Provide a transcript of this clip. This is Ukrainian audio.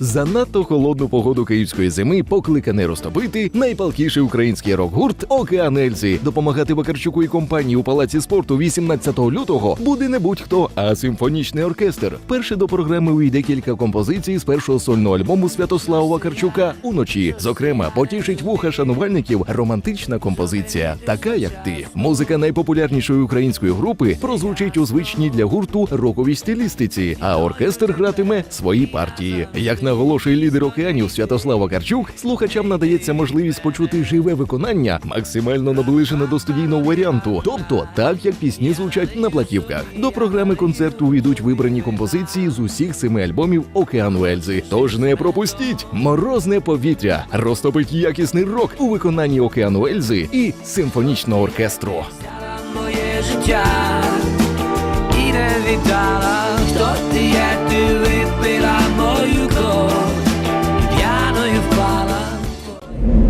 Занадто холодну погоду київської зими покликане розтопити найпалкіший український рок-гурт Океан Ельзи. Допомагати Вакарчуку і компанії у палаці спорту 18 лютого буде не будь-хто, а симфонічний оркестр. Перше до програми увійде кілька композицій з першого сольного альбому Святослава Вакарчука уночі. Зокрема, потішить вуха шанувальників романтична композиція, така як ти. Музика найпопулярнішої української групи прозвучить у звичній для гурту роковій стилістиці, а оркестр гратиме свої партії. Як наголошує лідер океанів Святослав Вакарчук, слухачам надається можливість почути живе виконання, максимально наближене до студійного варіанту, тобто так як пісні звучать на платівках. До програми концерту увійдуть вибрані композиції з усіх семи альбомів Океану Ельзи. Тож не пропустіть морозне повітря, розтопить якісний рок у виконанні Океану Ельзи і симфонічного оркестру. моє життя.